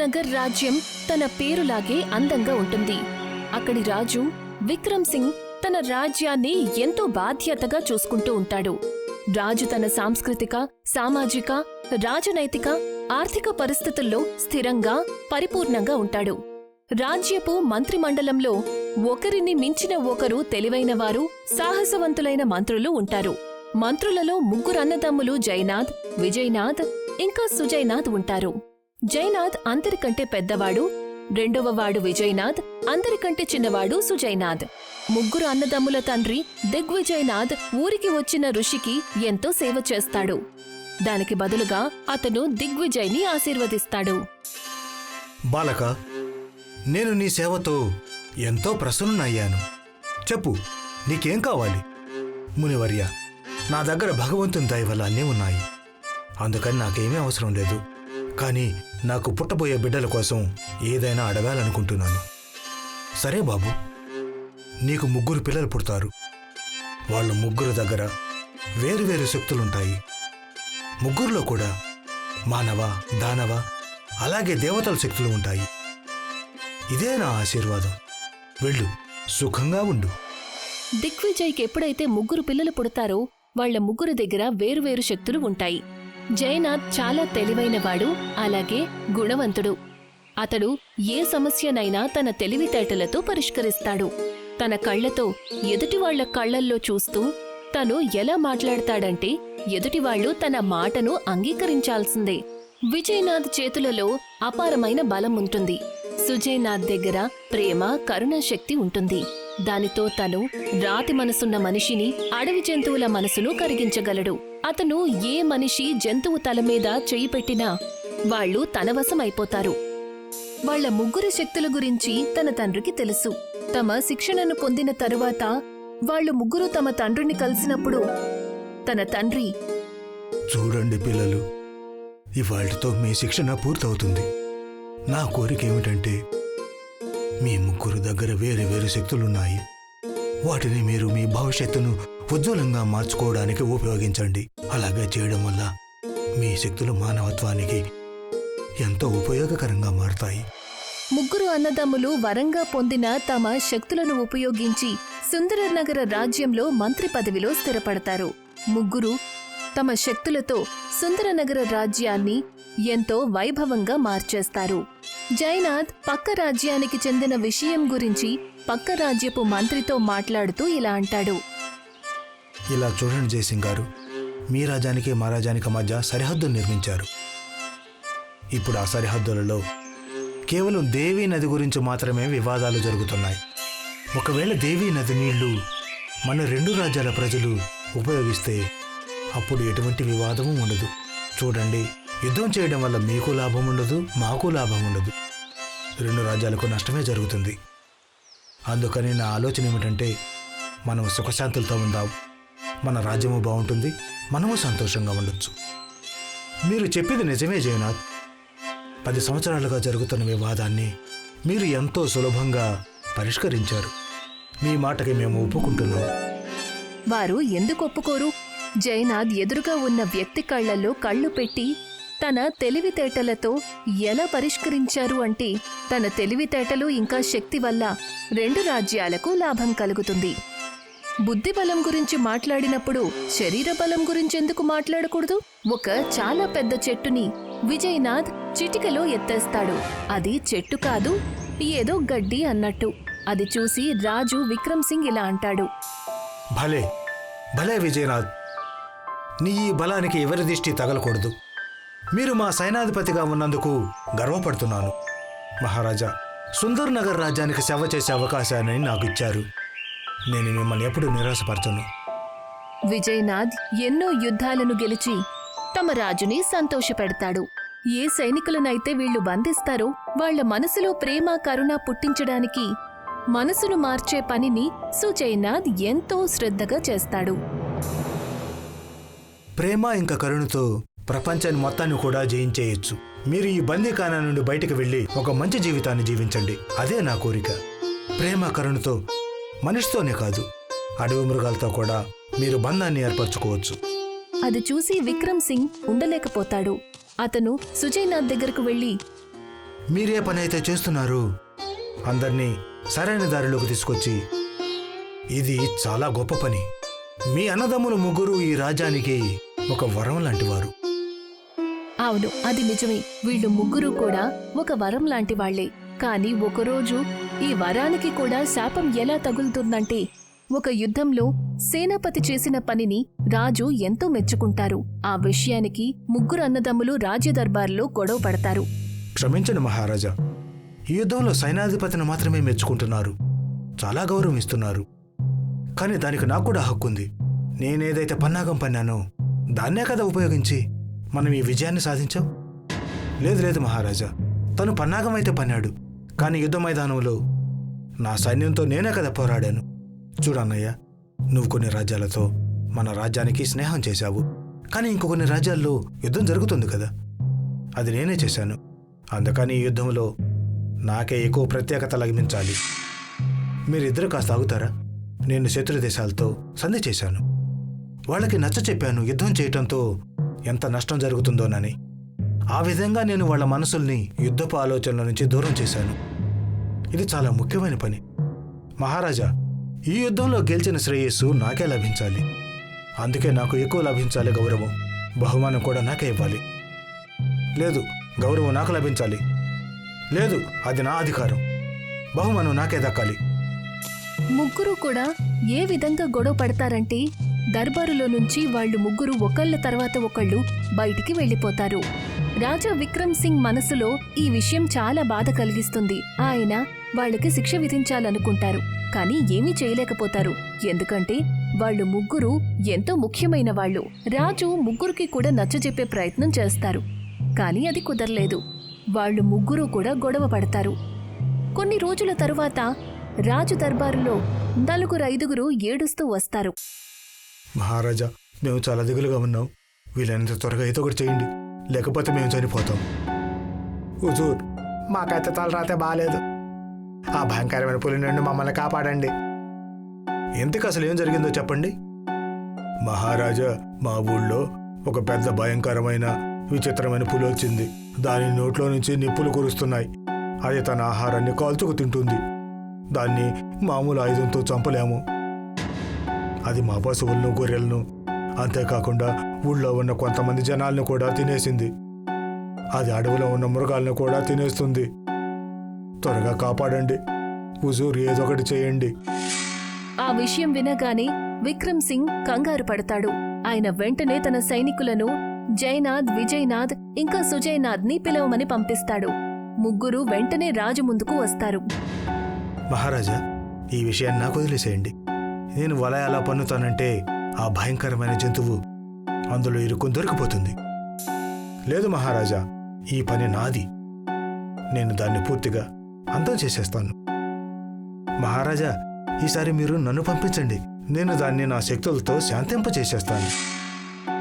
నగర్ రాజ్యం తన పేరులాగే అందంగా ఉంటుంది. అక్కడి రాజు విక్రమ్ సింగ్ తన రాజ్యాన్ని ఎంతో బాధ్యతగా చూసుకుంటూ ఉంటాడు. రాజు తన సాంస్కృతిక సామాజిక రాజనైతిక ఆర్థిక పరిస్థితుల్లో స్థిరంగా పరిపూర్ణంగా ఉంటాడు. రాజ్యపు మంత్రిమండలంలో ఒకరిని మించిన ఒకరు తెలివైనవారు సాహసవంతులైన మంత్రులు ఉంటారు. మంత్రులలో ముగ్గురు అన్నదమ్ములు జైనాథ్ విజయనాథ్ ఇంకా సుజయనాథ్ ఉంటారు. జైనాథ్ అందరికంటే పెద్దవాడు రెండవ వాడు విజయనాథ్ అందరికంటే చిన్నవాడు సుజయనాథ్ ముగ్గురు అన్నదమ్ముల తండ్రి దిగ్విజయనాథ్ ఊరికి వచ్చిన ఋషికి ఎంతో సేవ చేస్తాడు. దానికి బదులుగా అతను దిగ్విజయ్ని ఆశీర్వదిస్తాడు. బాలక నేను నీ సేవతో ఎంతో ప్రసన్నునయ్యాను. చెప్పు నీకేం కావాలి? మునివర్య నా దగ్గర భగవంతుని దయవల్ల అన్నీ ఉన్నాయి. అందుకని నాకేమీ అవసరం లేదు. కానీ నాకు పుట్టబోయే బిడ్డల కోసం ఏదైనా అడగాలనుకుంటున్నాను. సరే బాబు. నీకు ముగ్గురు పిల్లలు పుడతారు. వాళ్ళ ముగ్గురు దగ్గర వేరువేరు శక్తులుంటాయి. ముగ్గురులో కూడా మానవ దానవ అలాగే దేవతల శక్తులు ఉంటాయి. ఇదే నా ఆశీర్వాదం. వెళ్ళు సుఖంగా ఉండు. దిగ్విజయ్కి ఎప్పుడైతే ముగ్గురు పిల్లలు పుడతారో వాళ్ళ ముగ్గురు దగ్గర వేరువేరు శక్తులు ఉంటాయి. జయనాథ్ చాలా తెలివైనవాడు అలాగే గుణవంతుడు. అతడు ఏ సమస్యనైనా తన తెలివితేటలతో పరిష్కరిస్తాడు. తన కళ్ళతో ఎదుటివాళ్ళ కళ్ళల్లో చూస్తూ తను ఎలా మాట్లాడతాడంటే ఎదుటివాళ్ళు తన మాటను అంగీకరించాల్సిందే. విజయనాథ్ చేతులలో అపారమైన బలం ఉంటుంది. సుజయనాథ్ దగ్గర ప్రేమ కరుణ శక్తి ఉంటుంది. దానితో తను రాతి మనసున్న మనిషిని అడవి జంతువుల మనసును కరిగించగలడు. అతను ఏ మనిషి జంతువు తల మీద చెయ్యి పెట్టినా వాళ్ళు తన అయిపోతారు వాళ్ళ ముగ్గురు శక్తుల గురించి తన తండ్రికి తెలుసు. తమ శిక్షణను పొందిన తరువాత వాళ్ళు ముగ్గురు తమ తండ్రిని కలిసినప్పుడు తన తండ్రి చూడండి పిల్లలు ఇవాళ్ళతో మీ శిక్షణ పూర్తవుతుంది. నా కోరిక ఏమిటంటే మీ ముగ్గురు దగ్గర వేరే వేరే శక్తులున్నాయి. వాటిని మీరు మీ భవిష్యత్తును ఉజ్వలంగా మార్చుకోవడానికి ఉపయోగించండి. అలాగే చేయడం వల్ల మీ శక్తులు మానవత్వానికి ఎంతో ఉపయోగకరంగా మారుతాయి. ముగ్గురు అన్నదమ్ములు వరంగా పొందిన తమ శక్తులను ఉపయోగించి సుందరనగర రాజ్యంలో మంత్రి పదవిలో స్థిరపడతారు. ముగ్గురు తమ శక్తులతో సుందరనగర రాజ్యాన్ని ఎంతో వైభవంగా మార్చేస్తారు. జైనాథ్ పక్క రాజ్యానికి చెందిన విషయం గురించి పక్క రాజ్యపు మంత్రితో మాట్లాడుతూ ఇలా అంటాడు. ఇలా చూడండి జయసింగ్ గారు. మీ రాజానికి మా రాజానికి మధ్య సరిహద్దులు నిర్మించారు. ఇప్పుడు ఆ సరిహద్దులలో కేవలం దేవీ నది గురించి మాత్రమే వివాదాలు జరుగుతున్నాయి. ఒకవేళ దేవీ నది నీళ్ళు మన రెండు రాజ్యాల ప్రజలు ఉపయోగిస్తే అప్పుడు ఎటువంటి వివాదము ఉండదు. చూడండి యుద్ధం చేయడం వల్ల మీకు లాభం ఉండదు మాకు లాభం ఉండదు. రెండు రాజ్యాలకు నష్టమే జరుగుతుంది. అందుకని నా ఆలోచన ఏమిటంటే మనం సుఖశాంతులతో ఉందాం. మన రాజ్యము బాగుంటుంది మనము సంతోషంగా ఉండొచ్చు. మీరు చెప్పింది నిజమే జయనాథ్. పది సంవత్సరాలుగా జరుగుతున్న వివాదాన్ని మీరు ఎంతో సులభంగా పరిష్కరించారు. మీ మాటకి మేము ఒప్పుకుంటున్నాం. వారు ఎందుకు ఒప్పుకోరు? జయనాథ్ ఎదురుగా ఉన్న వ్యక్తి కళ్ళల్లో కళ్ళు పెట్టి తన తెలివితేటలతో ఎలా పరిష్కరించారు అంటే తన తెలివితేటలు ఇంకా శక్తి వల్ల రెండు రాజ్యాలకు లాభం కలుగుతుంది. బుద్ధి బలం గురించి మాట్లాడినప్పుడు శరీర బలం గురించి ఎందుకు మాట్లాడకూడదు? ఒక చాలా పెద్ద చెట్టుని విజయనాథ్ చిటికలో ఎత్తేస్తాడు. అది చెట్టు కాదు ఏదో గడ్డి అన్నట్టు. అది చూసి రాజు విక్రమ్ సింగ్ ఇలా అంటాడు. భలే భలే విజయనాథ్. నీ ఈ బలానికి ఎవరి దిష్టి తగలకూడదు. మీరు మా సైనాధిపతిగా ఉన్నందుకు గర్వపడుతున్నాను. మహారాజా సుందర్ నగర్ రాజ్యానికి సేవ చేసే అవకాశాన్ని నాకు ఇచ్చారు. నేను మిమ్మల్ని ఎప్పుడూ నిరాశపరచను. విజయనాథ్ ఎన్నో యుద్ధాలను గెలిచి తమ రాజుని సంతోషపెడతాడు. ఏ సైనికులనైతే వీళ్ళు బంధిస్తారో వాళ్ళ మనసులో ప్రేమ కరుణ పుట్టించడానికి మనసును మార్చే పనిని సుజయనాథ్ ఎంతో శ్రద్ధగా చేస్తాడు. ప్రేమ ఇంకా కరుణతో ప్రపంచాన్ని మొత్తాన్ని కూడా జయించేయచ్చు. మీరు ఈ బందీఖానా నుండి బయటకు వెళ్ళి ఒక మంచి జీవితాన్ని జీవించండి. అదే నా కోరిక. ప్రేమ కరుణతో మనిషితోనే కాదు. అడవి మృగాలతో కూడా మీరు బంధాన్ని ఏర్పరచుకోవచ్చు. అది చూసి విక్రమ్ సింగ్ ఉండలేకపోతాడు. అతను సుజయనాథ్ దగ్గరకు వెళ్ళి మీరే పని అయితే చేస్తున్నారు. అందరినీ సరైన దారిలోకి తీసుకొచ్చి ఇది చాలా గొప్ప పని. మీ అన్నదమ్ములు ముగ్గురు ఈ రాజ్యానికి ఒక వరం లాంటివారు. అవును అది నిజమే. వీళ్ళు ముగ్గురు కూడా ఒక వరం లాంటి వాళ్ళే కాని ఒకరోజు ఈ వరానికి కూడా శాపం ఎలా తగులుతుందంటే ఒక యుద్ధంలో సేనాపతి చేసిన పనిని రాజు ఎంతో మెచ్చుకుంటారు. ఆ విషయానికి ముగ్గురు అన్నదమ్ములు రాజ్యదర్బార్లో గొడవ పడతారు. క్షమించండి మహారాజా. ఈ యుద్ధంలో సైనాధిపతిని మాత్రమే మెచ్చుకుంటున్నారు. చాలా గౌరవిస్తున్నారు కానీ దానికి నాకు కూడా హక్కుంది. నేనేదైతే పన్నాగం పన్నానో దాన్నే కదా ఉపయోగించి మనం ఈ విజయాన్ని సాధించాం? లేదు లేదు మహారాజా. తను పన్నాగం అయితే పన్నాడు. కానీ యుద్ధ మైదానంలో నా సైన్యంతో నేనే కదా పోరాడాను. చూడన్నయ్య నువ్వు కొన్ని రాజ్యాలతో మన రాజ్యానికి స్నేహం చేశావు. కానీ ఇంకొన్ని రాజ్యాల్లో యుద్ధం జరుగుతుంది కదా. అది నేనే చేశాను. అందుకని ఈ యుద్ధంలో నాకే ఎక్కువ ప్రత్యేకత లభించాలి. మీరిద్దరు కాస్త ఆగుతారా? నేను శత్రు దేశాలతో సంధి చేశాను. వాళ్ళకి నచ్చ చెప్పాను యుద్ధం చేయటంతో ఎంత నష్టం జరుగుతుందోనని. ఆ విధంగా నేను వాళ్ళ మనసుల్ని యుద్ధపు ఆలోచనల నుంచి దూరం చేశాను. ఇది చాలా ముఖ్యమైన పని. మహారాజా ఈ యుద్ధంలో గెలిచిన శ్రేయస్సు నాకే లభించాలి. అందుకే నాకు ఎక్కువ లభించాలి గౌరవం. బహుమానం కూడా నాకే ఇవ్వాలి. లేదు గౌరవం నాకు లభించాలి. లేదు అది నా అధికారం. బహుమానం నాకే దక్కాలి. ముగ్గురు కూడా ఏ విధంగా గొడవ పడతారంటే దర్బారులో నుంచి వాళ్ళు ముగ్గురు ఒకళ్ళ తర్వాత ఒకళ్ళు బయటికి వెళ్ళిపోతారు. రాజా విక్రమ్ సింగ్ మనసులో ఈ విషయం చాలా బాధ కలిగిస్తుంది. ఆయన వాళ్ళకి శిక్ష విధించాలనుకుంటారు కానీ ఏమీ చేయలేకపోతారు. ఎందుకంటే వాళ్ళు ముగ్గురు ఎంతో ముఖ్యమైన వాళ్ళు. రాజు ముగ్గురికి కూడా నచ్చజెప్పే ప్రయత్నం చేస్తారు. కానీ అది కుదరలేదు. వాళ్ళు ముగ్గురు కూడా గొడవ పడతారు. కొన్ని రోజుల తరువాత రాజు దర్బారులో నలుగురు ఐదుగురు ఏడుస్తూ వస్తారు. మహారాజా మేము చాలా దిగులుగా ఉన్నాం. వీలైనంత త్వరగా ఏదో ఒకటి చేయండి. లేకపోతే మేము చనిపోతాం. హుజూర్ మాకైతే తలరాతే బాగాలేదు ఆ భయంకరమైన పులి నుండి మమ్మల్ని కాపాడండి. ఎందుకు అసలు ఏం జరిగిందో చెప్పండి. మహారాజా మా ఊళ్ళో ఒక పెద్ద భయంకరమైన విచిత్రమైన పులి వచ్చింది. దాని నోట్లో నుంచి నిప్పులు కురుస్తున్నాయి. అది తన ఆహారాన్ని కాల్చుకు తింటుంది. దాన్ని మామూలు ఆయుధంతో చంపలేము. అది మా పశువులను గొర్రెలను అంతేకాకుండా ఊళ్ళో ఉన్న కొంతమంది జనాలను కూడా తినేసింది. అది అడవిలో ఉన్న మృగాలను కూడా తినేస్తుంది. త్వరగా కాపాడండి. హుజూర్ ఏదో ఒకటి చేయండి. ఆ విషయం వినగానే విక్రమ్ సింగ్ కంగారు పడతాడు. ఆయన వెంటనే తన సైనికులను జయనాథ్ విజయనాథ్ ఇంకా సుజయనాథ్ని పిలవమని పంపిస్తాడు. ముగ్గురు వెంటనే రాజు ముందుకు వస్తారు. మహారాజా ఈ విషయాన్ని నాకు వదిలేసేయండి. నేను వల ఎలా పన్నుతానంటే ఆ భయంకరమైన జంతువు అందులో ఇరుక్కుని దొరికిపోతుంది. లేదు మహారాజా ఈ పని నాది. నేను దాన్ని పూర్తిగా అంతం చేసేస్తాను. మహారాజా ఈసారి మీరు నన్ను పంపించండి. నేను దాన్ని నా శక్తులతో శాంతింప చేసేస్తాను.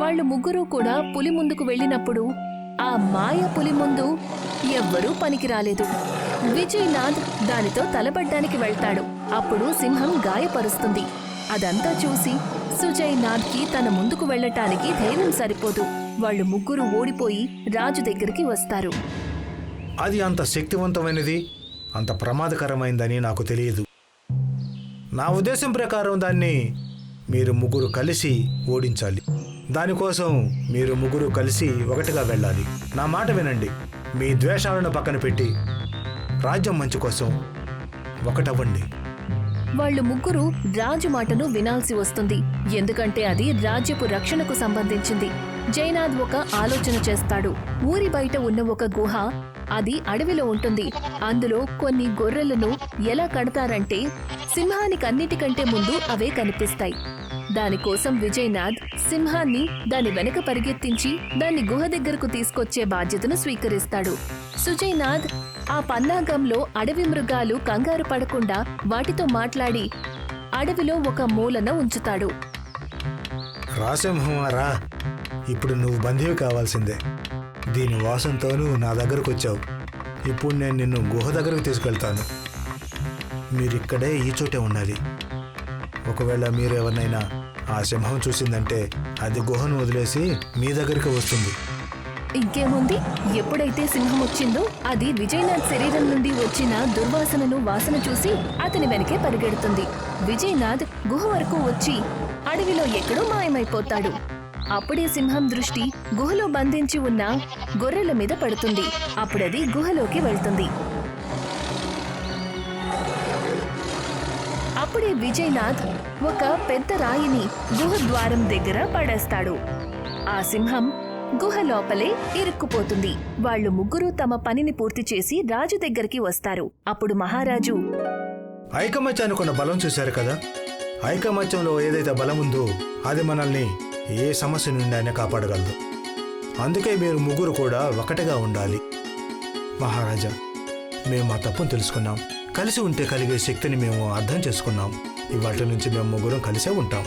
వాళ్ళు ముగ్గురు కూడా పులి ముందుకు వెళ్ళినప్పుడు ఆ మాయ పులి ముందు ఎవ్వరూ పనికి రాలేదు. విజయనాథ్ దానితో తలబడ్డానికి వెళ్తాడు. అప్పుడు సింహం గాయపరుస్తుంది. అదంతా చూసి సుజయ్కి తన ముందుకు వెళ్ళటానికి ధైర్యం సరిపోదు. వాళ్ళు ముగ్గురు ఓడిపోయి రాజు దగ్గరికి వస్తారు. అది అంత శక్తివంతమైనది. అంత ప్రమాదకరమైందని నాకు తెలియదు. నా ఉద్దేశం ప్రకారం దాన్ని మీరు ముగ్గురు కలిసి ఓడించాలి. దానికోసం మీరు ముగ్గురు కలిసి ఒకటిగా వెళ్ళాలి. నా మాట వినండి. మీ ద్వేషాలను పక్కన పెట్టి రాజ్యం మంచి కోసం ఒకటవ్వండి. వాళ్ళు ముగ్గురు రాజు మాటను వినాల్సి వస్తుంది. ఎందుకంటే అది రాజ్యపు రక్షణకు సంబంధించింది. జైనాథ్ ఒక ఆలోచన చేస్తాడు. ఊరి బయట ఉన్న ఒక గుహ అది అడవిలో ఉంటుంది. అందులో కొన్ని గొర్రెలను ఎలా కడతారంటే సింహానికి అన్నిటికంటే ముందు అవే కనిపిస్తాయి. దానికోసం విజయనాథ్ సింహాన్ని దాని వెనక పరిగెత్తించి దాన్ని గుహ దగ్గరకు తీసుకొచ్చే బాధ్యతను స్వీకరిస్తాడు. సుజయనాథ్ ఆ పన్నాగంలో అడవి మృగాలు కంగారు పడకుండా వాటితో మాట్లాడి అడవిలో ఒక మూలన ఉంచుతాడు. రాసింహమారా ఇప్పుడు నువ్వు బందీవి కావాల్సిందే. దీని వాసనతోనూ నా దగ్గరకు వచ్చావు ఇప్పుడు నేను నిన్ను గుహ దగ్గరకు తీసుకెళ్తాను. మీరిక్కడే ఈ చోటే ఉండాలి. ఒకవేళ మీరు ఎవరినైనా ఆ సింహం చూసిందంటే అది గుహను వదిలేసి మీ దగ్గరికి వస్తుంది. ఇంకేముంది? ఎప్పుడైతే సింహం వచ్చిందో అది విజయనాథ్ శరీరం నుండి వచ్చిన దుర్వాసనను వాసన చూసి అతని వెనకే పరిగెడుతుంది. విజయనాథ్ గుహ వరకు వచ్చి అడవిలో ఎక్కడో మాయమైపోతాడు. అప్పుడే సింహం దృష్టి గుహలో బంధించి ఉన్న గొర్రెల మీద పడుతుంది. అప్పుడది గుహలోకి వెళ్తుంది. అప్పుడే విజయనాథ్ ఒక పెద్ద రాయిని గుహ ద్వారం దగ్గర పడేస్తాడు. ఆ సింహం గుహ లోపలే ఇరుక్కుపోతుంది. వాళ్ళు ముగ్గురు తమ పనిని పూర్తి చేసి రాజు దగ్గరికి వస్తారు. అప్పుడు మహారాజు ఐకమత్యానికి ఉన్న బలం చూశారు కదా? ఐకమత్యంలో ఏదైతే బలం ఉందో అది మనల్ని ఏ సమస్య నుండి అయినా కాపాడగలదు. అందుకే మీరు ముగ్గురు కూడా ఒకటిగా ఉండాలి. మహారాజా మేము మా తప్పును తెలుసుకున్నాం. కలిసి ఉంటే కలిగే శక్తిని మేము అర్థం చేసుకున్నాం. ఇవాటి నుంచి మేము ముగ్గురం కలిసే ఉంటాం.